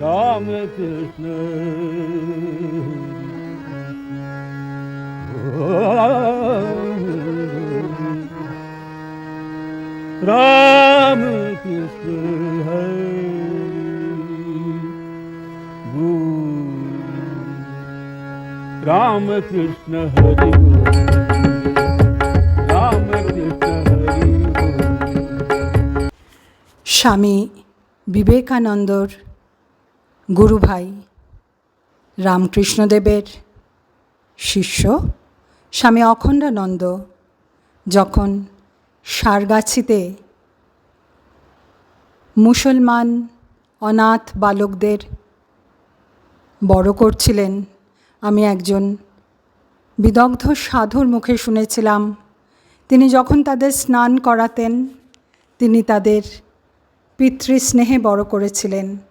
Ram Krishna Ram Krishna Hare Ram Krishna Hare Ram Krishna Hare স্বামী বিবেকানন্দর গুরু ভাই, রামকৃষ্ণদেবের শিষ্য, স্বামী অখণ্ডানন্দ, যখন সারগাছিতে মুসলমান অনাথ বালকদের বড় করছিলেন, আমি একজন বিদগ্ধ সাধুর মুখে শুনেছিলাম, তিনি যখন তাদের স্নান করাতেন, তিনি তাদের পিতৃস্নেহে বড় করেছিলেন।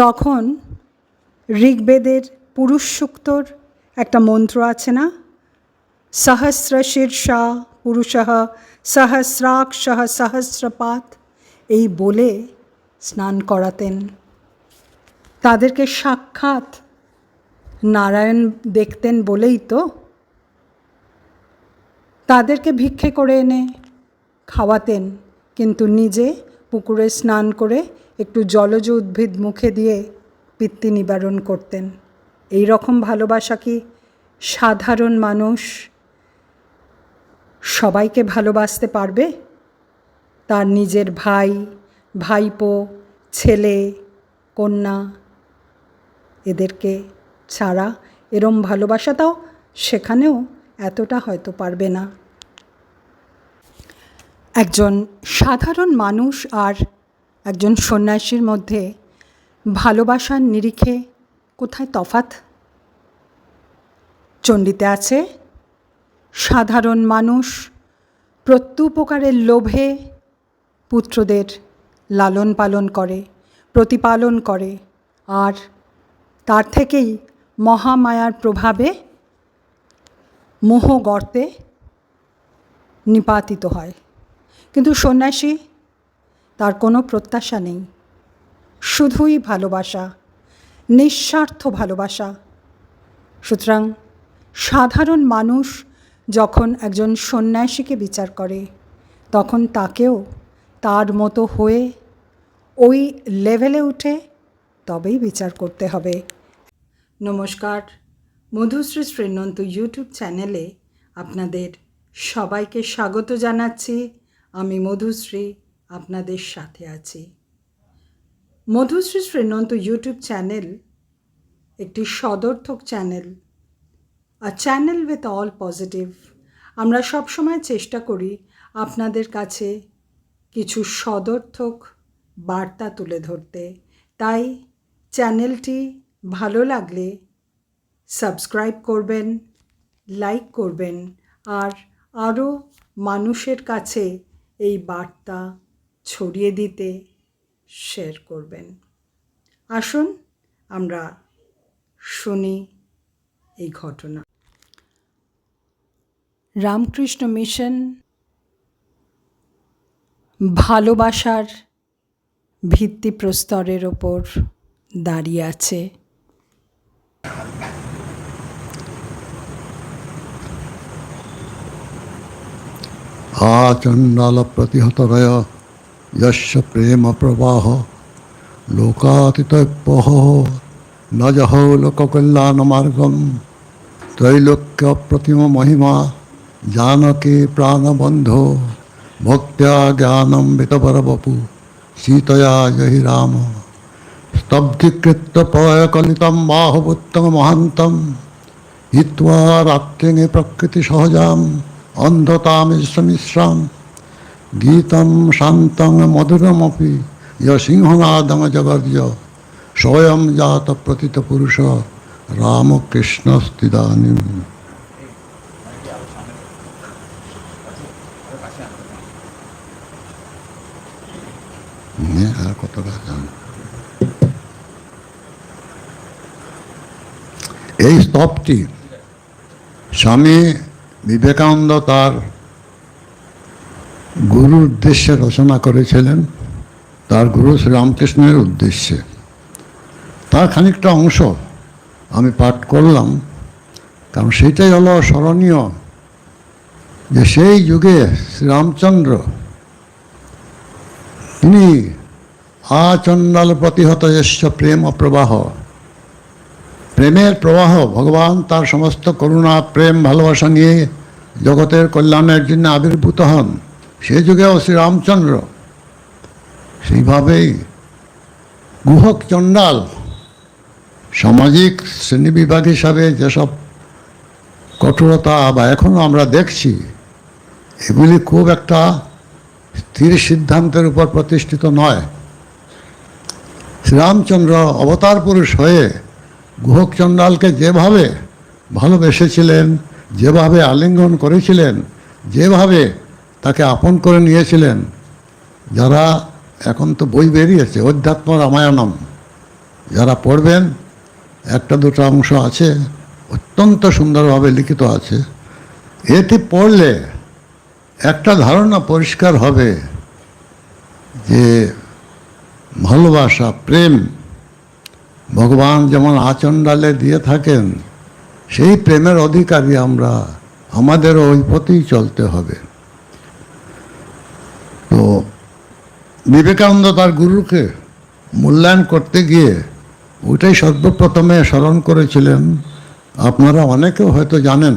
তখন ঋগ্বেদের পুরুষ সূক্তর একটা মন্ত্র আছে না? সহস্র শীর্ষা পুরুষ সহস্রাক্ষ সহস্রপাত। এই বলে স্নান করাতেন। তাদেরকে সাক্ষাৎ নারায়ণ দেখতেন বলেই তো। তাদেরকে ভিক্ষে করে এনে খাওয়াতেন, কিন্তু নিজে পুকুরে স্নান করে একটু জলজ উদ্ভিদ মুখে দিয়ে পিত্তি নিবারণ করতেন। এই রকম ভালোবাসা কি সাধারণ মানুষ সবাইকে ভালোবাসতে পারবে? তার নিজের ভাই, ভাইপো, ছেলে, কন্যা এদেরকে ছাড়া এরম ভালোবাসাটাও সেখানেও এতটা হয়তো পারবে না। একজন সাধারণ মানুষ আর একজন সন্ন্যাসীর মধ্যে ভালোবাসার নিরিখে কোথায় তফাত চণ্ডীতে আছে, সাধারণ মানুষ প্রত্যুপকারের লোভে পুত্রদের লালন পালন করে, প্রতিপালন করে। আর তার থেকেই মহামায়ার প্রভাবে মোহ গর্তে নিপাতিত হয়। কিন্তু সন্ন্যাসী তার কোনো প্রত্যাশা নেই। শুধুই ভালোবাসা, নিঃস্বার্থ ভালোবাসা। সুতরাং সাধারণ মানুষ যখন একজন সন্ন্যাসীকে বিচার করে, তখন তাকেও তার মতো হয়ে ওই লেভেলে উঠে তবেই বিচার করতে হবে। নমস্কার, মধুশ্রী শ্রীনন্ত ইউটিউব চ্যানেলে আপনাদের সবাইকে স্বাগত জানাচ্ছি। আমি মধুশ্রী আপনাদের সাথে আছি। মধুশ্রী শ্রীনন্ত ইউটিউব চ্যানেল, একটি সদর্থক channel a channel with all positive আমরা সবসময় চেষ্টা করি আপনাদের কাছে কিছু সদর্থক বার্তা তুলে ধরতে। তাই চ্যানেলটি ভালো লাগলে সাবস্ক্রাইব করবেন লাইক করবেন, আর আরও মানুষের কাছে এই বার্তা ছড়িয়ে দিতে শেয়ার করবেন। আসুন আমরা শুনি এই ঘটনা। রামকৃষ্ণ মিশন ভালোবাসার ভিত্তিপ্রস্তরের ওপর দাঁড়িয়ে আছে। आचण्डालप्रतिहतरय यस्य प्रेमप्रवाह लोकातितयपः न जहो लोककल्याणमार्गं त्रैलोक्यप्रतिममहिमा जानकी प्राणबन्धो भक्त्या ज्ञानं वितपरवपु सीतया जहि राम स्तब्धीकृत्य पयकलितं बाहुवुत्तममहान्तं हित्वा रात्रिणे प्रकृतिसहजाम् গীতম শান্তং মধুরমপি সিংহনাদং জগর্য স্বয়ং জাত প্রতীত পুরুষ রামকৃষ্ণস্তিদানি আর এই স্তবটি স্বামী বিবেকানন্দ তার গুরুর উদ্দেশ্যে রচনা করেছিলেন, তার গুরু শ্রীরামকৃষ্ণের উদ্দেশ্যে। তার খানিকটা অংশ আমি পাঠ করলাম, কারণ সেটাই হলো স্মরণীয় যে সেই যুগে শ্রীরামচন্দ্র, তিনি আচণ্ডাল প্রতিহত যশ্চ প্রেম প্রবাহ, প্রেমের প্রবাহ, ভগবান তার সমস্ত করুণা, প্রেম, ভালোবাসা নিয়ে জগতের কল্যাণের জন্য আবির্ভূত হন। সে যুগেও শ্রীরামচন্দ্র। সেইভাবেই গুহক চণ্ডাল সামাজিক শ্রেণীবিভাগ হিসাবে যেসব কঠোরতা বা এখনও আমরা দেখছি, এগুলি খুব একটা স্থির সিদ্ধান্তের উপর প্রতিষ্ঠিত নয়। শ্রীরামচন্দ্র অবতার পুরুষ হয়ে গুহক চণ্ডালকে যেভাবে ভালোবেসেছিলেন, যেভাবে আলিঙ্গন করেছিলেন, যেভাবে তাকে আপন করে নিয়েছিলেন। যারা এখন তো বই বেরিয়েছে, অধ্যাত্ম রামায়ণম। যারা পড়বেন, একটা দুটো অংশ আছে, অত্যন্ত সুন্দরভাবে লিখিত আছে। এটি পড়লে একটা ধারণা পরিষ্কার হবে যে ভালোবাসা, প্রেম, ভগবান যেমন আচণ্ডালে দিয়ে থাকেন, সেই প্রেমের অধিকারী আমরা, আমাদেরও ওই পথেই চলতে হবে। তো বিবেকানন্দ তার গুরুকে মূল্যায়ন করতে গিয়ে ওইটাই সর্বপ্রথমে স্মরণ করেছিলেন। আপনারা অনেকেও হয়তো জানেন।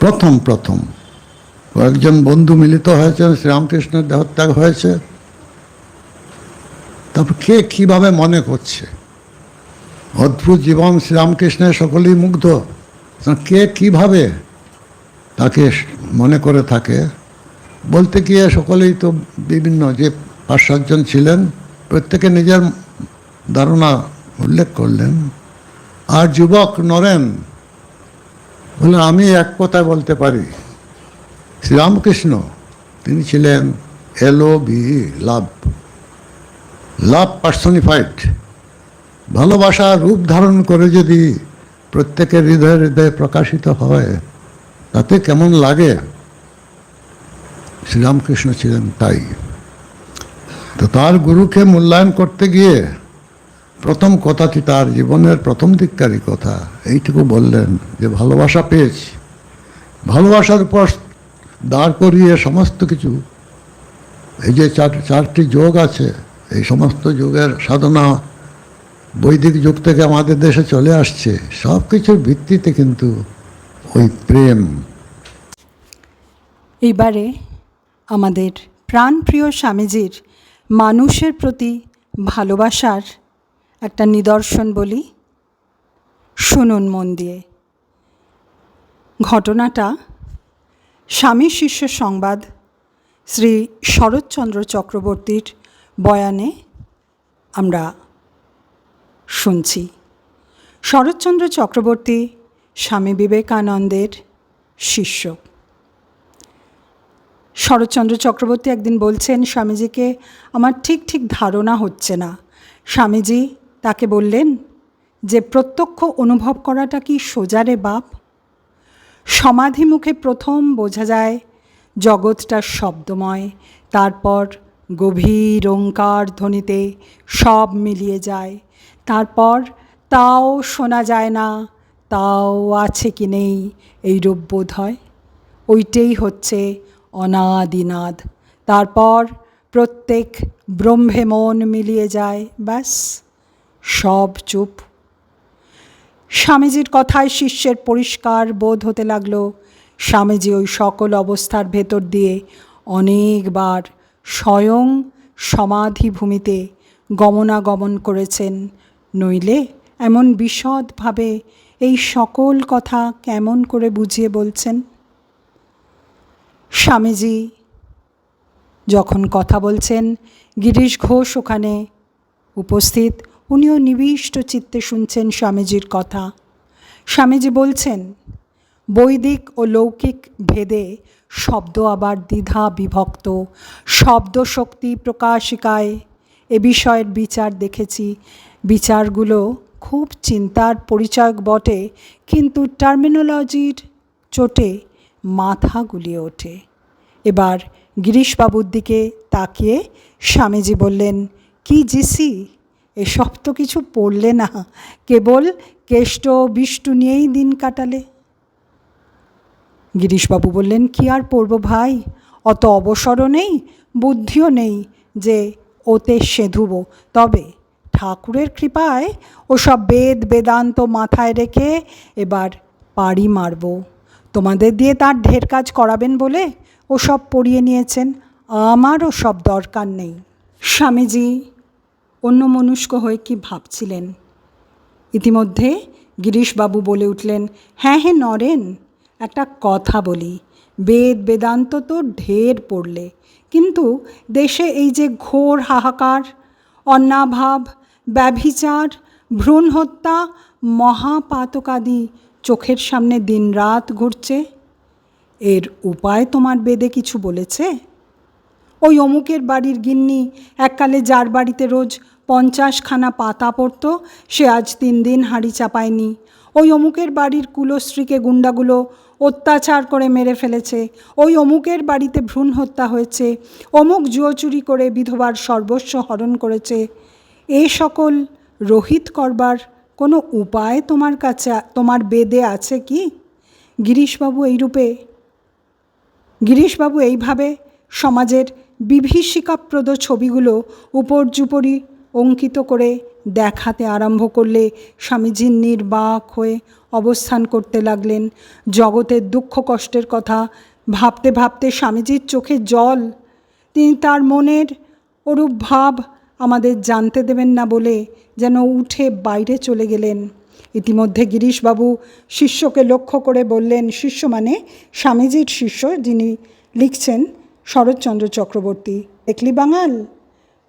প্রথম প্রথম কয়েকজন বন্ধু মিলিত হয়েছেন, শ্রীরামকৃষ্ণের দেহত্যাগ হয়েছে। তারপর কে কীভাবে মনে করছে? অদ্ভুত জীবন শ্রীরামকৃষ্ণের সকলেই মুগ্ধ। কে কীভাবে তাকে মনে করে থাকে? বলতে গিয়ে সকলেই তো বিভিন্ন যে পাঁচ সাতজন ছিলেন, প্রত্যেকে নিজের ধারণা উল্লেখ করলেন। আর যুবক নরেন বলে আমি এক কথায় বলতে পারি, শ্রীরামকৃষ্ণ, তিনি ছিলেন এলো বি লাভ লাভ পার্সনিফাইড। ভালোবাসা রূপ ধারণ করে যদি প্রত্যেকের হৃদয়ে হৃদয়ে প্রকাশিত হয়, তাতে কেমন লাগে? শ্রীরামকৃষ্ণ ছিলেন তাই। তো তার গুরুকে মূল্যায়ন করতে গিয়ে প্রথম কথাটি তার জীবনের প্রথম দিককারী কথা। এইটুকু বললেন যে, ভালোবাসা পেয়েছি। ভালোবাসার উপর দাঁড় করিয়ে সমস্ত কিছু, এই যে চার, চারটি যোগ আছে, এই সমস্ত যুগের সাধনা বৈদিক যুগ থেকে আমাদের দেশে চলে আসছে, সব কিছুর ভিত্তিতে কিন্তু ওই প্রেম। এইবারে আমাদের প্রাণপ্রিয় স্বামীজির মানুষের প্রতি ভালোবাসার একটা নিদর্শন বলি। শুনুন মন দিয়ে। ঘটনাটা স্বামী শিষ্য সংবাদ শ্রী শরৎচন্দ্র চক্রবর্তীর বয়ানে আমরা শুনছি। শরৎচন্দ্র চক্রবর্তী স্বামী বিবেকানন্দের শিষ্য। শরৎচন্দ্র চক্রবর্তী একদিন বলছেন, স্বামীজিকে আমার ঠিক ঠিক ধারণা হচ্ছে না। স্বামীজি তাকে বললেন, যে প্রত্যক্ষ অনুভব করাটা কি সোজারে বাপ? সমাধি মুখে প্রথম বোঝা যায় জগৎটা শব্দময়, তারপর গভীর ওঙ্কার ধ্বনিতে সব মিলিয়ে যায়, তারপর তাও শোনা যায় না, তাও আছে কি নেই এই রূপ বোধ হয়। ওইটাই হচ্ছে অনাদিনাদ। তারপর প্রত্যেক ব্রহ্মে মন মিলিয়ে যায়, ব্যাস, সব চুপ। স্বামীজির কথায় শিষ্যের পরিষ্কার বোধ হতে লাগল, স্বামীজি ওই সকল অবস্থার ভেতর দিয়ে অনেকবার স্বয়ং সমাধি ভূমিতে গমনাগমন করেছেন। নইলে এমন বিশদভাবে এই সকল কথা কেমন করে বুঝিয়ে বলছেন? স্বামীজি, যখন কথা বলছেন, গিরিশ ঘোষ ওখানে উপস্থিত, উনিও নিবিষ্ট চিত্তে শুনছেন স্বামীজির কথা। স্বামীজি বলছেন, বৈদিক ও লৌকিক ভেদে শব্দ আবার দ্বিধা বিভক্ত। শব্দ শক্তি প্রকাশিকায় এ বিষয়ের বিচার দেখেছি। বিচারগুলো খুব চিন্তার পরিচয়ক বটে, কিন্তু টার্মিনোলজির চোটে মাথা গুলিয়ে ওঠে। এবার গিরিশবাবুর দিকে তাকিয়ে স্বামীজি বললেন, কি জিসি? এসব তো কিছু পড়লে না। কেবল কেষ্ট বিষ্টু নিয়েই দিন কাটালে। গিরিশবাবু বললেন, কি আর পড়ব ভাই? অত অবসরও নেই, বুদ্ধিও নেই যে ওতে সেধুব। তবে ঠাকুরের কৃপায় ওসব বেদ বেদান্ত মাথায় রেখে এবার পাড়ি মারব। তোমাদের দিয়ে তার ঢের কাজ করাবেন বলে ও সব পড়িয়ে নিয়েছেন। আমারও সব দরকার নেই। স্বামীজি, অন্য মনুষ্ক হয়ে কি ভাবছিলেন? ইতিমধ্যে গিরিশবাবু বলে উঠলেন হ্যাঁ হ্যাঁ নরেন, একটা কথা বলি। বেদ বেদান্ত তো ঢের পড়লে। কিন্তু দেশে এই যে ঘোর হাহাকার, অন্নাভাব, ব্যভিচার ভ্রূণ হত্যা মহাপাতকাদি চোখের সামনে দিনরাত ঘুরছে। এর উপায় তোমার বেদে কিছু বলেছে? ওই অমুকের বাড়ির গিন্নি এককালে যার বাড়িতে রোজ পঞ্চাশখানা পাতা পড়তো, সে আজ তিন দিন হাঁড়ি চাপায়নি। ওই অমুকের বাড়ির কুলস্ত্রীকে গুন্ডাগুলো অত্যাচার করে মেরে ফেলেছে। ওই অমুকের বাড়িতে ভ্রূণ হত্যা হয়েছে। অমুক জুয়ো চুরি করে বিধবার সর্বস্ব হরণ করেছে। এ সকল রহিত করবার কোনো উপায় তোমার কাছে, তোমার বেদে আছে কি? গিরিশবাবু এইরূপে, গিরিশবাবু এইভাবে সমাজের বিভীষিকাপ্রদ ছবিগুলো উপর্যুপরি অঙ্কিত করে দেখাতে আরম্ভ করলে স্বামীজি নির্বাক হয়ে অবস্থান করতে লাগলেন। জগতের দুঃখ কষ্টের কথা ভাবতে ভাবতে স্বামীজির চোখে জল, তিনি তার মনের ওরূপ ভাব আমাদের জানতে দেবেন না বলে যেন উঠে বাইরে চলে গেলেন। ইতিমধ্যে গিরিশবাবু শিষ্যকে লক্ষ্য করে বললেন, শিষ্য মানে স্বামীজির শিষ্য যিনি লিখছেন শরৎচন্দ্র চক্রবর্তী। দেখলি বাঙাল,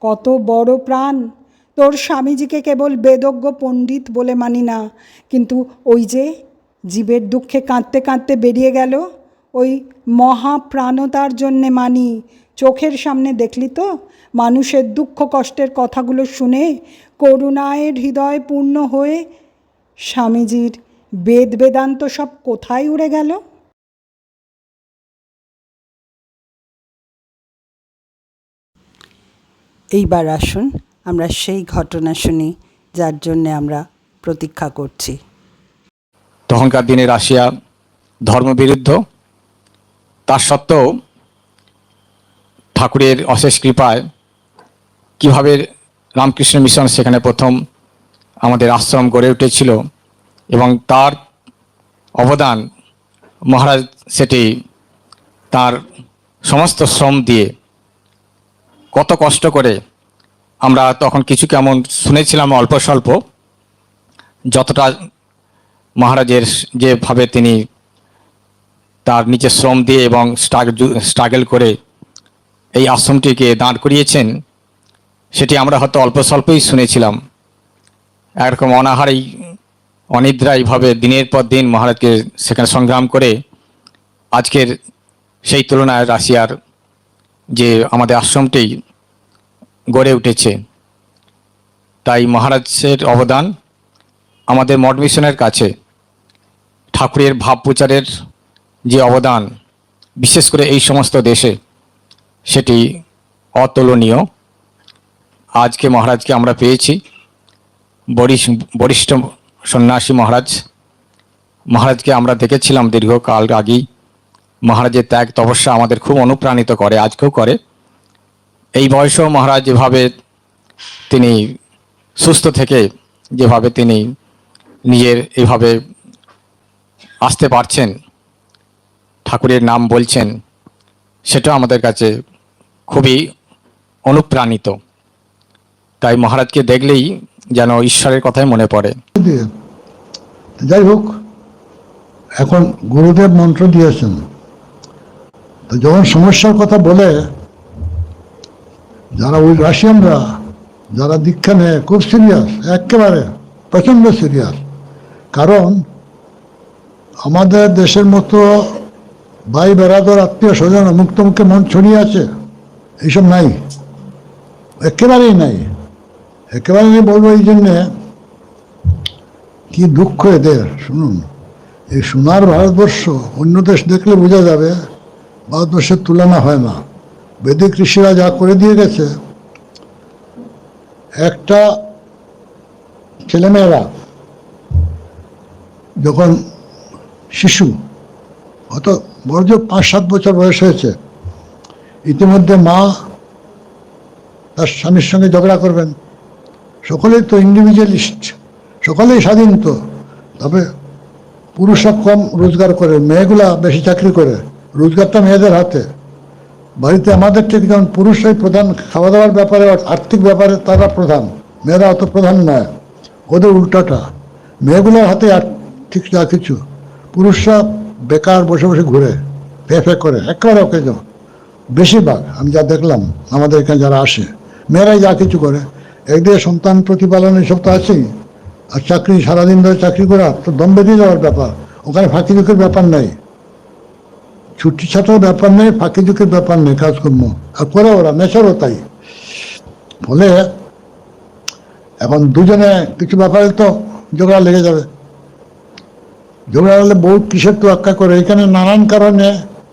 কত বড় প্রাণ। তোর স্বামীজিকে কেবল বেদজ্ঞ পণ্ডিত বলে মানি না, কিন্তু ওই যে জীবের দুঃখে কাঁদতে কাঁদতে বেরিয়ে গেল, ওই মহাপ্রাণতার জন্যে মানি। চোখের সামনে দেখলি তো? মানুষের দুঃখ কষ্টের কথাগুলো শুনে, করুণায় হৃদয় পূর্ণ হয়ে স্বামীজির বেদ বেদান্ত সব কোথায় উড়ে গেল? এইবার আসুন, আমরা সেই ঘটনা শুনি, যার জন্যে আমরা প্রতীক্ষা করছি। তখনকার দিনে রাশিয়া ধর্মবিরুদ্ধ, তার সত্ত্বেও ঠাকুরের অশেষ কৃপায় কীভাবে রামকৃষ্ণ মিশন সেখানে প্রথম আমাদের আশ্রম গড়ে উঠেছিল এবং তার অবদান মহারাজ সেটি তার সমস্ত শ্রম দিয়ে কত কষ্ট করে আমরা তখন কিছু কেমন শুনেছিলাম অল্প স্বল্প, যতটা মহারাজের যেভাবে তিনি তার নিজের শ্রম দিয়ে এবং স্ট্রাগল করে এই আশ্রমটিকে দাঁড় করিয়েছেন, সেটি আমরা হয়তো অল্প স্বল্পই শুনেছিলাম। একরকম অনাহারেই অনিদ্রা এইভাবে দিনের পর দিন মহারাজকে সেখানে সংগ্রাম করে, আজকের সেই তুলনায় রাশিয়ার যে আমাদের আশ্রমটি গড়ে উঠেছে। তাই মহারাজের অবদান আমাদের মঠ মিশনের কাছে, ঠাকুরের ভাব প্রচারের যে অবদান, বিশেষ করে এই সমস্ত দেশে সেটি অতুলনীয়। আজকে মহারাজকে আমরা পেয়েছি। বরিশ- বরিষ্ঠ সন্ন্যাসী মহারাজ। মহারাজকে আমরা দেখেছিলাম দীর্ঘকাল আগেই। মহারাজের ত্যাগ তপস্যা আমাদের খুব অনুপ্রাণিত করে, আজকেও করে। এই বয়সেও মহারাজ যেভাবে তিনি সুস্থ থেকে যেভাবে তিনি নিজের এভাবে আসতে পারছেন, ঠাকুরের নাম বলছেন সেটা আমাদের কাছে খুবই অনুপ্রাণিত। তাই মহারাজকে দেখলেই যেন ঈশ্বরের কথাই মনে পড়ে। যাই হোক, এখন গুরুদেব মন্ত্র দিয়েছেন। তো যখন সমস্যার কথা বলে, যারা ওই রাশিয়ানরা, যারা দীক্ষা নেয়, খুব সিরিয়াস একেবারে প্রচণ্ড সিরিয়াস কারণ আমাদের দেশের মতো ভাই বেড়াদর আত্মীয় স্বজন মুক্ত মুখে মন ছড়িয়ে আছে। এইসব নাই। একেবারেই নাই। একেবারে নেই বলব এই জন্যে, কি দুঃখ এদের, শুনুন। এই সোনার ভারতবর্ষ অন্য দেশ দেখলে বোঝা যাবে, ভারতবর্ষের তুলনা হয় না। বেদিক ঋষিরা যা করে দিয়ে গেছে, একটা ছেলেমেয়েরা যখন শিশু, অত বড় যে পাঁচ সাত বছর বয়স হয়েছে ইতিমধ্যে মা তার স্বামীর সঙ্গে ঝগড়া করবেন। সকলেই তো ইন্ডিভিজুয়ালিস্ট সকলেই স্বাধীন তো। তবে পুরুষরা কম রোজগার করে, মেয়েগুলা বেশি চাকরি করে, রোজগারটা মেয়েদের হাতে। বাড়িতে আমাদের ঠিক যেমন পুরুষরাই প্রধান খাওয়া দাওয়ার ব্যাপারে আর্থিক ব্যাপারে তারা প্রধান, মেয়েরা অত প্রধান নয়, ওদের উল্টাটা। মেয়েগুলোর হাতে ঠিক যা কিছু, পুরুষরা বেকার বসে বসে ঘুরে ফে ফে করে একেবারে ওকে যাও। বেশিরভাগ, আমি যা দেখলাম, আমাদের এখানে যারা আসে, মেয়েরাই যা কিছু করে একদিকে সন্তান প্রতিপালন এসব তো আছেই, আর চাকরি, সারাদিন ধরে চাকরি করা তো দম বেরিয়ে যাওয়ার ব্যাপার, ওখানে ফাঁকি ঝুঁকির ব্যাপার নেই। ছুটি ছাটার ব্যাপার নেই, ফাঁকি ঝুঁকির ব্যাপার নেই কাজকর্ম, আর করে ওরা, নেশারও তাই। ফলে এখন দুজনে কিছু ব্যাপারে তো ঝগড়া লেগে যাবে। ঝগড়া হলে বউ কিসের তো আক্কা করে? এখানে নানান কারণে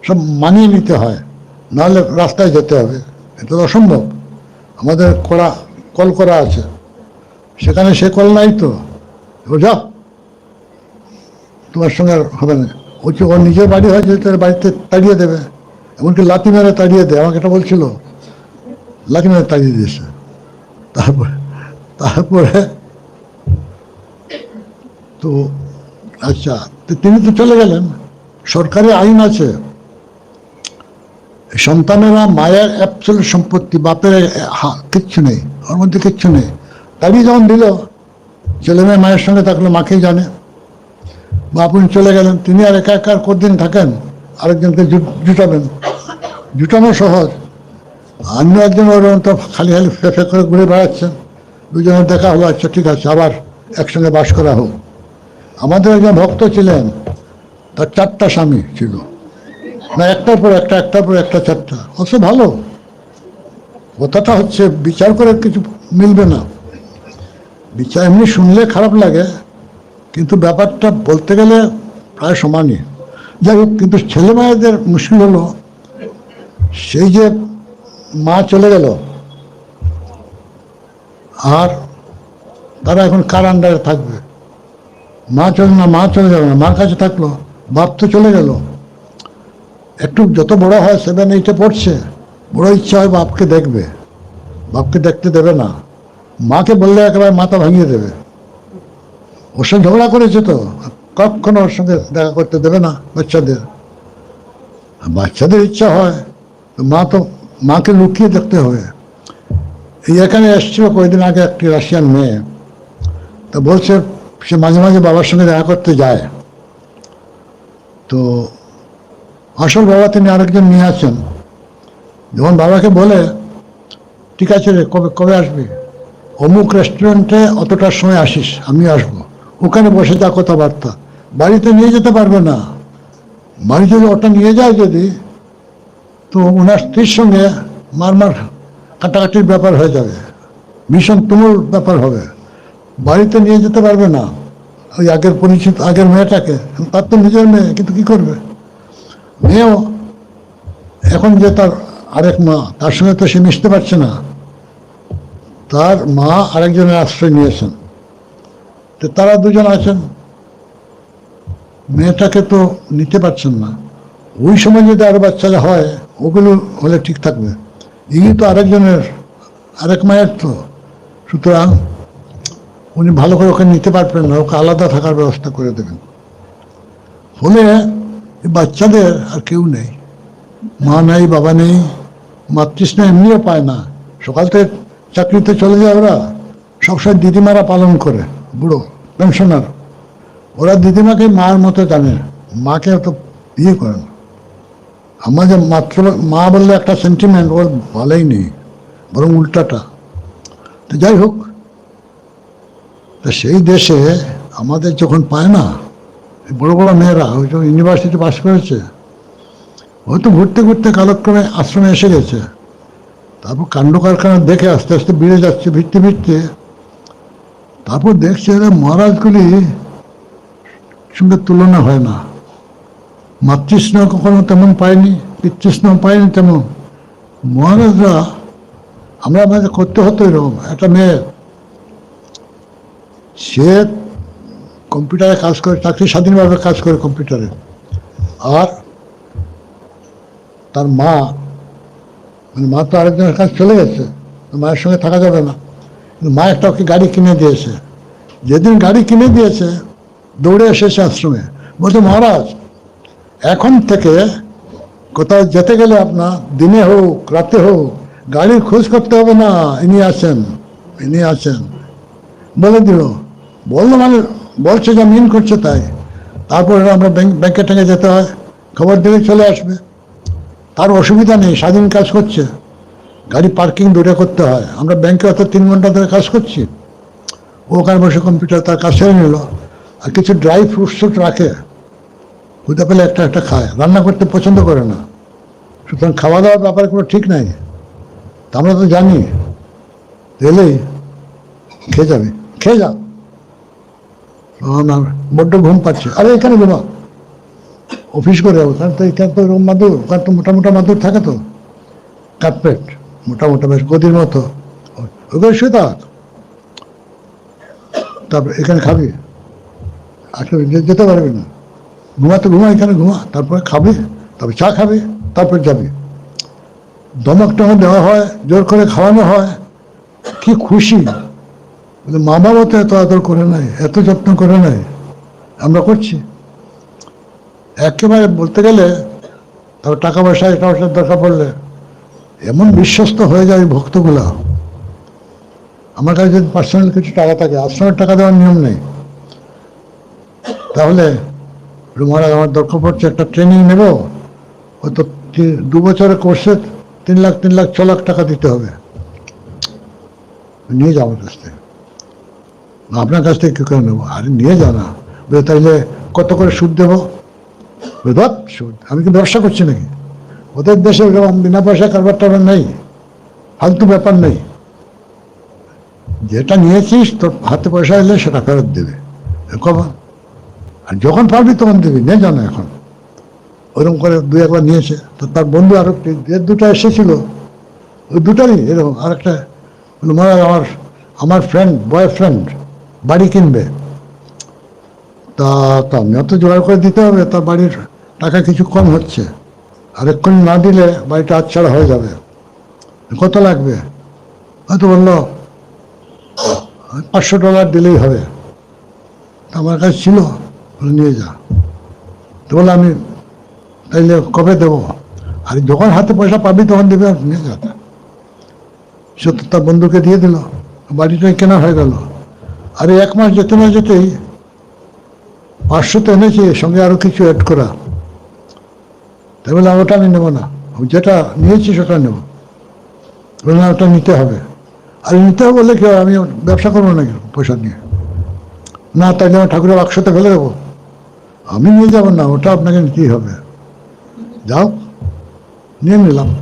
সব মানিয়ে নিতে হয়। নাহলে রাস্তায় যেতে হবে। এটা তো অসম্ভব। আমাদের করা কল করা আছে। সেখানে সে কল নাই তো। যাও। তোমার সঙ্গে হবে না। ও যে, ওর নিজের বাড়ি হয় যে তার বাড়িতে তাড়িয়ে দেবে। এমনকি লাথি মেরে তাড়িয়ে দেয়। আমাকে এটা বলছিল। লাথি মেরে তাড়িয়ে দিয়েছে। তারপরে তারপরে তো আচ্ছা তিনি তো চলে গেলেন। সরকারি আইন আছে। সন্তানেরা মায়ের অ্যাপসল সম্পত্তি, বাপের কিচ্ছু নেই, ওর মধ্যে কিচ্ছু নেই। তাড়িয়ে যখন দিল, ছেলে মেয়ে মায়ের সঙ্গে থাকলে, মাকেই জানে। বা আপনি চলে গেলেন, তিনি আর একা একা আর কতদিন থাকেন? আরেকজনকে জুটাবেন। জুটানো সহজ। অন্য একজন ওর তো খালি খালি ফেফে করে ঘুরে বেড়াচ্ছেন। দুজনের দেখা হলো আচ্ছা ঠিক আছে, আবার একসঙ্গে বাস করা হোক। আমাদের একজন ভক্ত ছিলেন, তার চারটা স্বামী ছিল। না, একটার পর একটা, একটার পর একটা চারটা অত ভালো। কথাটা হচ্ছে, বিচার করে কিছু মিলবে না। বিচার এমনি শুনলে খারাপ লাগে, কিন্তু ব্যাপারটা বলতে গেলে প্রায় সমানই। যাই হোক, কিন্তু ছেলে মেয়েদের মুশকিল হলো, সেই যে মা চলে গেল, আর তারা এখন কার আন্ডারে থাকবে? মা চলে না, মা চলে গেল না? মার কাছে থাকল, বাপ তো চলে গেল। একটু যত বড় হয় সেভেন এইটে পড়ছে। বড় ইচ্ছা হয় বাপকে দেখবে। বাপকে দেখতে দেবে না। মাকে বললে একেবারে মাথা ভাঙিয়ে দেবে। ওর সঙ্গে ঝগড়া করেছে তো। কখনো ওর সঙ্গে দেখা করতে দেবে না বাচ্চাদের। বাচ্চাদের ইচ্ছা হয় মা তো, মাকে লুকিয়ে দেখতে হবে। এই এখানে এসছিল কয়েকদিন আগে একটি রাশিয়ান মেয়ে। তা বলছে সে মাঝে মাঝে বাবার সঙ্গে দেখা করতে যায়। তো আসল বাবা তিনি আরেকজন নিয়ে আসছেন। যখন বাবাকে বলে, ঠিক আছে রে, কবে কবে আসবি? অমুক রেস্টুরেন্টে অতটার সময় আসিস আমি আসব। ওখানে বসে যা কথাবার্তা। বাড়িতে নিয়ে যেতে পারবে না। বাড়িতে যদি ওটা নিয়ে যায় যদি, তো ওনার স্ত্রীর সঙ্গে মারমার কাটাকাটির ব্যাপার হয়ে যাবে। ভীষণ তুমুল ব্যাপার হবে। বাড়িতে নিয়ে যেতে পারবে না। ওই আগের পরিচিত, আগের মেয়েটাকে। তার তো নিজের মেয়ে, কিন্তু কী করবে? মেয়েও এখন যে তার আরেক মা, তার সঙ্গে তো সে মিশতে পারছে না। তার মা আরেকজনের আশ্রয় নিয়েছেন। তো তারা দুজন আছেন। মেয়েটাকে তো নিতে পারছেন না। ওই সময় যদি আরও বাচ্চারা হয়, ওগুলো হলে ঠিক থাকবে। ইনি তো আরেকজনের, আরেক মায়ের তো। সুতরাং উনি ভালো করে ওকে নিতে পারবেন না, ওকে আলাদা থাকার ব্যবস্থা করে দেবেন। ফলে বাচ্চাদের আর কেউ নেই। মা নেই, বাবা নেই মাতৃষ্ণা এমনিও পায় না। সকাল থেকে চাকরিতে চলে যায় ওরা। সবসময় দিদিমারা পালন করে, বুড়ো, পেনশনার। ওরা দিদিমাকে মার মতো জানে, মাকে অত ইয়ে করে না। আমাদের মাত্র মা বললে একটা সেন্টিমেন্ট ওর ভালোই নেই, বরং উল্টাটা। তো যাই হোক সেই দেশে আমাদের যখন পায় না বড় বড় মেয়েরা হয়তো ইউনিভার্সিটি পাশ করেছে হয়তো ঘুরতে ঘুরতে কালক্রমে আশ্রমে এসে গেছে। তারপর কাণ্ড কারখানা দেখে আস্তে আস্তে বেড়ে যাচ্ছে ভিত্তি ভিত্তি তারপর দেখছে এরা মহারাজগুলি সঙ্গে তুলনা হয় না। মাতৃষ্ণ কখনো তেমন পায়নি পিতৃষ্ণ পায়নি তেমন। মহারাজরা, আমরা আমাদের করতে হতো এরকম, একটা মেয়ে, সে কম্পিউটারে কাজ করে, চাকরি স্বাধীনভাবে কাজ করে কম্পিউটারে। আর তার মা মানে মা তো আরেকজনের কাছে চলে গেছে মায়ের সঙ্গে থাকা যাবে না। মা একটা ওকে গাড়ি কিনে দিয়েছে। যেদিন গাড়ি কিনে দিয়েছে, দৌড়ে এসেছে আশ্রমে। বলছে, মহারাজ, এখন থেকে কোথাও যেতে গেলে আপনার দিনে হোক, রাতে হোক, গাড়ির খোঁজ করতে হবে না। ইনি আছেন ইনি আছেন। বলে দিল। বলল মানে বলছে যে মিন করছে তাই। তারপরে আমরা ব্যাংকে ট্যাঙ্কে যেতে হয়, খবর দিলে চলে আসবে। তার অসুবিধা নেই, স্বাধীন কাজ করছে। গাড়ি পার্কিং দূরে করতে হয়। আমরা ব্যাংকে অত তিন ঘণ্টা ধরে কাজ করছি। ওখানে বসে কম্পিউটার, তার কাজ সেরে নিল। আর কিছু ড্রাই ফ্রুটস রাখে। খুঁজে পেলে একটা একটা খায়। রান্না করতে পছন্দ করে না। সুতরাং খাওয়া দাওয়ার ব্যাপারে কোনো ঠিক নাই। আমরা তো জানি। এলেই খেয়ে যাবে। খেয়ে যাও। আমার বড্ড ঘুম পাচ্ছে। আরে, এখানে ঘুমা অফিস করে যাব। ওখানে তো এখানে তো রুম মাদুর। ওখানে তো মোটা মোটা মাদুর থাকে তো। কার্পেট মোটা মোটা বেশ গদির মতো। ওগুলো শুয়ে থাক। তারপর এখানে খাবি। আসলে যেতে পারবে না। ঘুমাতে ঘুমা, এখানে ঘুমা। তারপরে খাবি। তারপর চা খাবে। তারপর যাবে। দমক টমক দেওয়া হয়, জোর করে খাওয়ানো হয়। কি খুশি। মা বাবা তো এত আদর করে নাই, এত যত্ন করে নাই। আমরা করছি। একেবারে বলতে গেলে তারপর টাকা পয়সা এটা পয়সার দরকার পড়লে, এমন বিশ্বস্ত হয়ে যায় ভক্তগুলা। আমার কাছে যদি পার্সোনাল কিছু টাকা থাকে, আশ্রমের টাকা দেওয়ার নিয়ম নেই। তাহলে মহারাজ, আমার দরকার পড়ছে একটা ট্রেনিং নেব। হয়তো দু বছরের কোর্সে তিন লাখ তিন লাখ, ছ লাখ টাকা দিতে হবে। নিয়ে যাব কাছ থেকে আপনার কাছ থেকে কী করে নেব। আরে, নিয়ে যা না। বলে, তাইলে কত করে সুদ দেবো? ধর, সুদ। আমি কি ব্যবসা করছি নাকি? ওদের দেশে এরকম বিনা পয়সা কারবার টারবার নেই। ফালতু ব্যাপার নেই। যেটা নিয়েছিস, তোর হাতে পয়সা এলে সেটা ফেরত দেবে। কবা আর যখন পারবি তখন দিবি। নে জানো এখন। ওরকম করে দুই একবার নিয়েছে। তো তার বন্ধু আরও দুটা এসেছিল। ওই দুটারই, এরকম আর একটা মানে আমার আমার ফ্রেন্ড বয়ফ্রেন্ড বাড়ি কিনবে। তা আমিও তো জোগাড় করে দিতে হবে, তা বাড়ির টাকা কিছু কম হচ্ছে। আর এক্ষণ না দিলে বাড়িটা আচ্ছাড়া হয়ে যাবে। কত লাগবে? হয়তো বলল, পাঁচশো ডলার দিলেই হবে। আমার কাছে ছিল নিয়ে যা। তো বলল, আমি তাইলে কবে দেবো? আর যখন হাতে পয়সা পাবি তখন দেবে, নিয়ে যা। সে তার বন্ধুকে দিয়ে দিল। বাড়িটাই কেনা হয়ে গেলো। আর এক মাস যেতে না যেতেই পাঁচশো তো এনেছে সঙ্গে আরও কিছু অ্যাড করা। তাই বললাম ওটা আমি নেব না। যেটা নিয়েছি, সেটা নেব। বললাম ওটা নিতে হবে। আর, নিতে হবে বলে কেউ আমি ব্যবসা করব না কেউ পয়সা নিয়ে? না, তাহলে আমার ঠাকুরের বাক্সতে ফেলে দেবো। আমি নিয়ে যাব না, ওটা আপনাকে নিতেই হবে। যাও, নিয়ে নিলাম।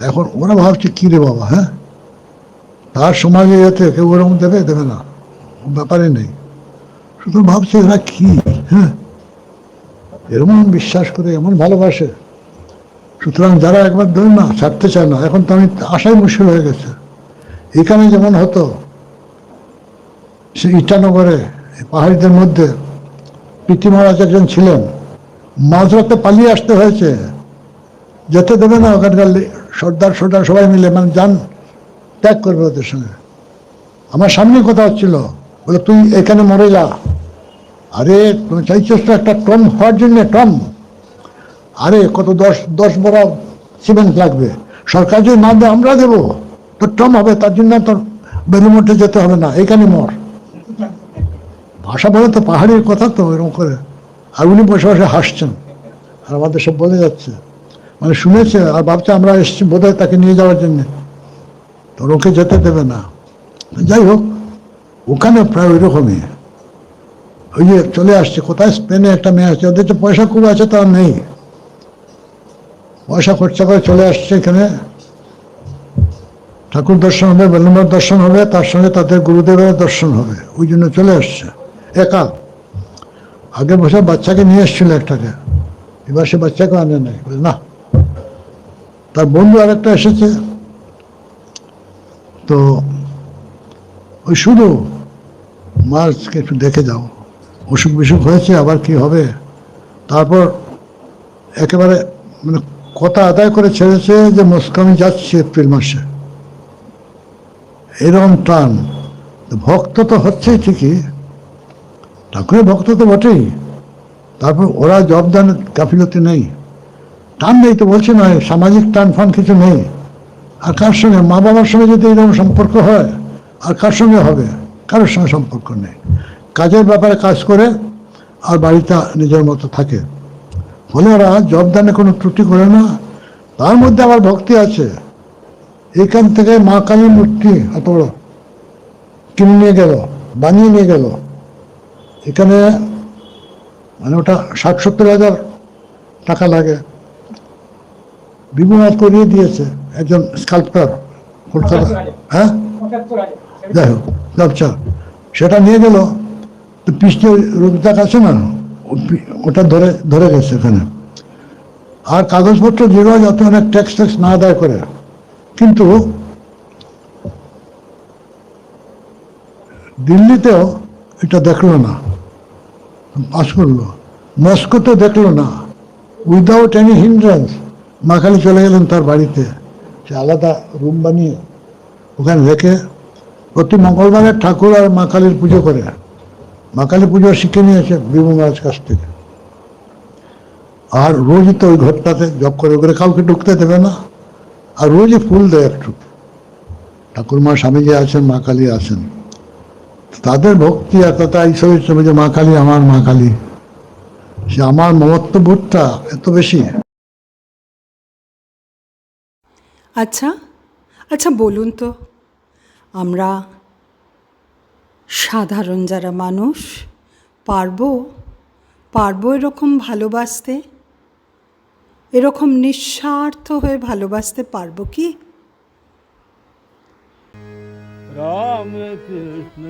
এখন ওরা ভাবছে, কী রে বাবা হ্যাঁ? তার সমাজে যাতে কেউ ওরকম দেবে? দেবে না। ব্যাপারে নেই। শুধু ভাবছে এরা কি? হ্যাঁ। এরকম বিশ্বাস করে, এমন ভালোবাসে। সুতরাং যারা একবার ধরে না, ছাড়তে চায় না, এখন তো আমি আশাই মুশকিল হয়ে গেছে। এখানে যেমন হতো সে ইটানগরে পাহাড়িদের মধ্যে পিটি মহারাজ একজন ছিলেন, মাঝরাতে পালিয়ে আসতে হয়েছে। যেতে দেবে না, ওখানকার সর্দার সর্দার সবাই মিলে মানে যান ত্যাগ করবে ওদের সঙ্গে। আমার সামনে কথা হচ্ছিল, বলে, তুই এখানে মরে যা। আরে, তুমি চাইছিস তো একটা টম হওয়ার জন্য টম আরে, কত দশ দশ বড় সিমেন্ট লাগবে। সরকার যদি না দেয়, আমরা দেবো। তোর টম হবে, তার জন্য তোর বেলুমঠে যেতে হবে না, এখানে মর। ভাষা বলে তো পাহাড়ের কথা তো, এরকম করে। আর উনি বসে বসে হাসছেন। আর আমাদের সব বলে যাচ্ছে। মানে শুনেছে, আর ভাবছে আমরা এসছি বোধহয় তাকে নিয়ে যাওয়ার জন্যে। তোর ওকে যেতে দেবে না। যাই হোক, ওখানে প্রায় ওই রকমই ওই যে চলে আসছে, কোথায়? স্পেনে একটা মেয়ে আসছে। ওদের তো পয়সা খুব আছে তার নেই। পয়সা খরচা করে চলে আসছে এখানে। ঠাকুর দর্শন হবে বেলম্বর দর্শন হবে, তার সঙ্গে তাদের গুরুদেবের দর্শন হবে। ওই জন্য চলে আসছে। একা আগে বছর বাচ্চাকে নিয়ে এসছিল একটাকে। এবার সে বাচ্চাকে আনে নাই। না। তার বন্ধু আরেকটা এসেছে। তো ওই শুধু মার্চকে একটু দেখে যাও। অসুখ বিসুখ হয়েছে, আবার কি হবে? তারপর একেবারে মানে কথা আদায় করে ছেড়েছে যে মুস্কামি যাচ্ছে এপ্রিল মাসে। এরকম টান। ভক্ত তো হচ্ছেই ঠিকই। ঠাকুরের ভক্ত তো বটেই। তারপর ওরা জবদান গাফিলতি নেই। টান নেই তো বলছে নয়, সামাজিক টান ফান কিছু নেই। আর কার সঙ্গে? মা বাবার সঙ্গে যদি এরকম সম্পর্ক হয়, আর কার সঙ্গে হবে? কারোর সঙ্গে সম্পর্ক নেই। কাজের ব্যাপারে কাজ করে আর বাড়িতে নিজের মতো থাকে। ফলে ওরা জবদানে কোনো ত্রুটি করে না। তার মধ্যে আবার ভক্তি আছে। এখান থেকে মা কালী মূর্তি এত বড় কিনে নিয়ে গেল, বানিয়ে নিয়ে গেল। এখানে মানে ওটা ষাট সত্তর হাজার টাকা লাগে। বিমুনাথ করিয়ে দিয়েছে একজন স্কাল্পটার কলকাতা হ্যাঁ? যাই হোক সেটা নিয়ে গেল। তো পিছনে আছে না? ওটা ধরে ধরে গেছে এখানে। আর কাগজপত্র যেগুলো যত অনেক ট্যাক্স ট্যাক্স না আদায় করে। কিন্তু দিল্লিতেও এটা দেখল না। পাস করল। মস্কোতে দেখল না। উইদাউট এনি হিন্ড্রেন্স মা খালি চলে গেলেন তার বাড়িতে। সে আলাদা রুম বানিয়ে ওখানে রেখে প্রতি মঙ্গলবারে ঠাকুর আর মা কালীর পুজো করে। মা কালী পুজো শিখে নিয়েছে বিভু মহারাজ কাছ থেকে। আর রোজই তো ওই ঘরটাতে জব করে, ওখানে কাউকে ঢুকতে দেবে না। আর রোজই ফুল দেয় একটু। ঠাকুর মা স্বামীজি আছেন মা কালী আছেন। তাদের ভক্তি আর তাতে হিসেবে যে মা কালী আমার মা কালী সে আমার মমত্ববোধটা এত বেশি। আচ্ছা আচ্ছা বলুন তো, আমরা সাধারণ যারা মানুষ, পারব পারব এরকম ভালোবাসতে? এরকম নিঃস্বার্থ হয়ে ভালোবাসতে পারব কি? রাম কৃষ্ণ